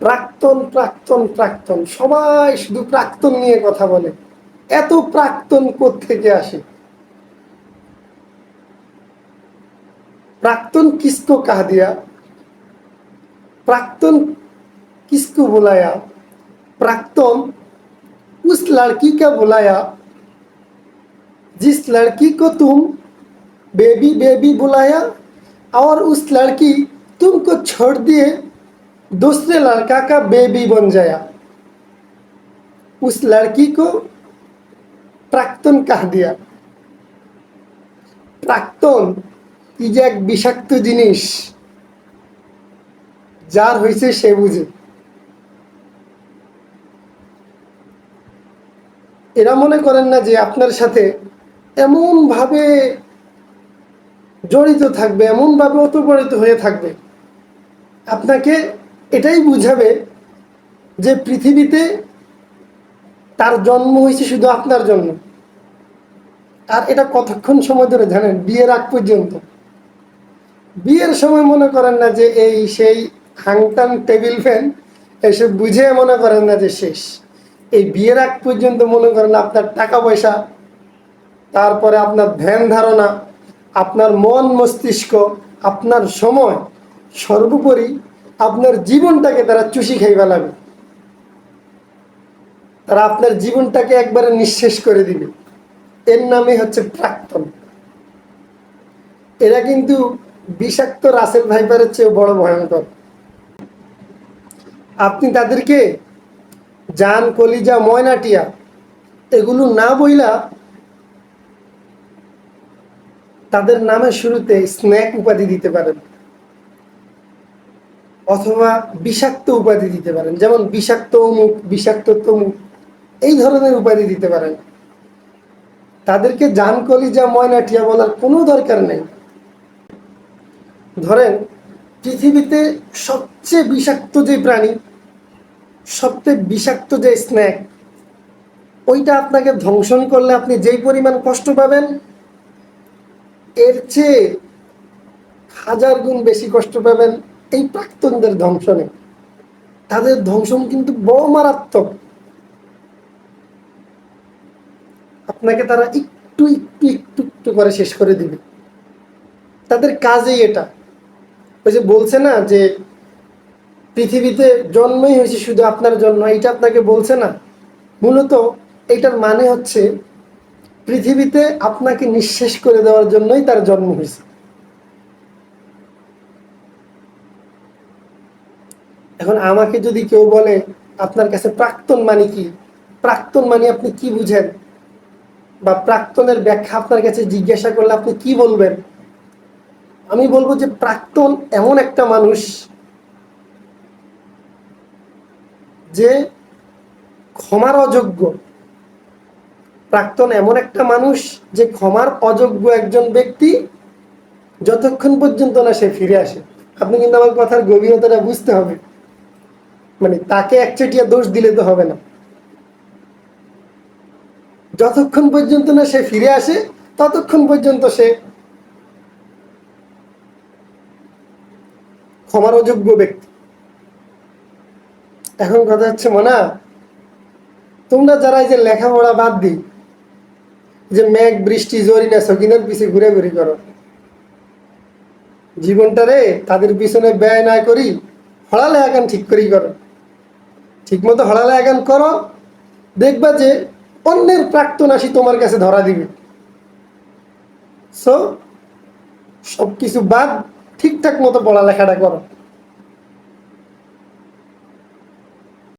প্রাক্তন প্রাক্তন প্রাক্তন সবাই শুধু প্রাক্তন নিয়ে কথা বলে এত প্রাক্তন থেকে আসে प्राक्तन किसको कहा दिया प्राक्तन किसको बुलाया प्राक्तन उस लड़की का बुलाया जिस लड़की को तुम बेबी बेबी बुलाया और उस लड़की तुमको छोड़ दिए दूसरे लड़का का बेबी बन जाया उस लड़की को प्राक्तन कह दिया প্রাক্তন কি যে এক বিষাক্ত জিনিস যার হয়েছে সে বুঝে এরা মনে করেন না যে আপনার সাথে এমন ভাবে জড়িত থাকবে এমন ভাবে অতপরিত হয়ে থাকবে আপনাকে এটাই বুঝাবে যে পৃথিবীতে তার জন্ম হয়েছে শুধু আপনার জন্য। আর এটা কতক্ষণ সময় ধরে জানেন? বিয়ের আগ পর্যন্ত। বিয়ের সময় মনে করেন না যে এই সেই হাংটাং টেবিল ফ্যান এসব বুঝে মনে করেন না যে শেষ। এই বিয়ের আগ পর্যন্ত মনে করেন আপনার টাকা পয়সা, তারপরে আপনার ধ্যান ধারণা, আপনার মন মস্তিষ্ক, আপনার সময় সর্বোপরি আপনার জীবনটাকে তারা চুষি খাই ফেলাবে তারা আপনার জীবনটাকে একবারে নিঃশেষ করে দিবে। এর নামে হচ্ছে প্রাক্তন। এরা কিন্তু বিষাক্ত রাসেল ভাইপারের চেয়ে বড় ভয়ঙ্কর। আপনি তাদেরকে জান, কলিজা, ময়নাটিয়া এগুলো না বইলা তাদের নামের শুরুতে স্ন্যাক উপাধি দিতে পারেন। অথবা বিষাক্ত উপাধি দিতে পারেন, যেমন বিষাক্ত অমুক, বিষাক্ত তমুক, এই ধরনের উপাধি দিতে পারেন। তাদেরকে জান কলিজা ময়নাটিয়া বলার কোনো দরকার নেই। ধরেন, পৃথিবীতে সবচেয়ে বিষাক্ত যে প্রাণী, সবচেয়ে বিষাক্ত যে স্ন্যাক ওইটা আপনাকে ধ্বংসন করলে আপনি যেই পরিমাণ কষ্ট পাবেন, এর চেয়ে হাজার গুণ বেশি কষ্ট পাবেন। এই প্রাক্তনদের ধ্বংসনে তাদের ধ্বংসন কিন্তু বড় মারাত্মক। আপনাকে তারা একটু একটু একটু একটু করে শেষ করে দিবে। তাদের কাজেই এটা। ওই যে বলছে না যে পৃথিবীতে জন্মই হয়েছে শুধু আপনার জন্য এটা আপনাকে বলছে না। মূলত এটার মানে হচ্ছে পৃথিবীতে আপনাকে নিঃশেষ করে দেওয়ার জন্যই তার জন্ম হয়েছে। এখন আমাকে যদি কেউ বলে, আপনার কাছে প্রাক্তন মানে কি? প্রাক্তন মানে আপনি কি বুঝেন? বা প্রাক্তনের ব্যাখ্যা আপনার কাছে জিজ্ঞাসা করলে আপনি কি বলবেন? আমি বলব যে প্রাক্তন এমন একটা মানুষ যে ক্ষমার অযোগ্য। প্রাক্তন এমন একটা মানুষ যে ক্ষমার অযোগ্য একজন ব্যক্তি যতক্ষণ পর্যন্ত না সে ফিরে আসে। আপনি কিন্তু আমার কথার গভীরতাটা বুঝতে হবে। মানে তাকে একচেটিয়া দোষ দিলে তো হবে না। যতক্ষণ পর্যন্ত না সে ফিরে আসে, ততক্ষণ পর্যন্ত সে ক্ষমার অযোগ্য ব্যক্তি। এখন কথা হচ্ছে, মনা, তোমরা যারা এই যে লেখাপড়া বাদ দিই যে মেঘ, বৃষ্টি জরিনা সকিনের পিছে ঘুরে ঘুরি করো, জীবনটারে তাদের পিছনে ব্যয় না করি হড়ালে এখন ঠিক করেই করো। ঠিক মতো হড়ালে এখন করো, দেখবা যে অন্যের প্রাক্তন আসি তোমার কাছে ধরা দিবে। সো সব কিছু বাদ ঠিকঠাক মতো পড়ালেখাটা করো।